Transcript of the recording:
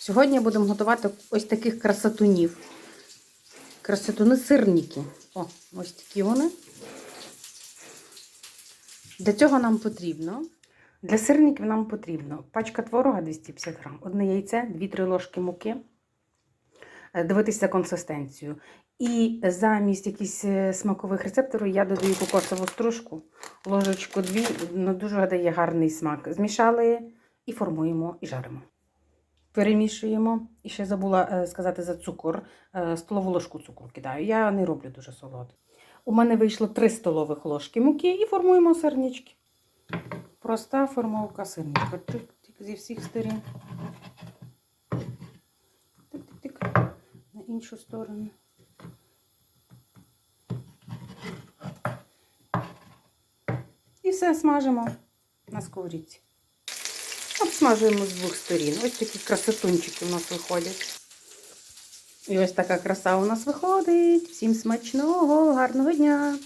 Сьогодні будемо готувати ось таких красотунів. Красотуни сирники. О, ось такі вони. Для цього нам потрібно. Для сирників нам потрібно пачка творога 250 грам, одне яйце, 2-3 ложки муки. Е, Дивитися консистенцію. І замість якихось е, смакових рецепторів я додаю кокосову стружку, ложечку дві, ну, дуже дає гарний смак. Змішали і формуємо і жаримо. Перемішуємо. І ще забула е, сказати за цукор. Е, Столову ложку цукру кидаю. Я не роблю дуже солодкий. У мене вийшло 3 столових ложки муки і формуємо сирнички. Проста формовка сирничка. Тик-тик зі всіх сторін. Тик-тик-тик. На іншу сторону. І все смажимо на сковорідці. Обсмажуємо з двох сторін. Ось такі красотунчики у нас виходять. І ось така краса у нас виходить. Всім смачного, гарного дня!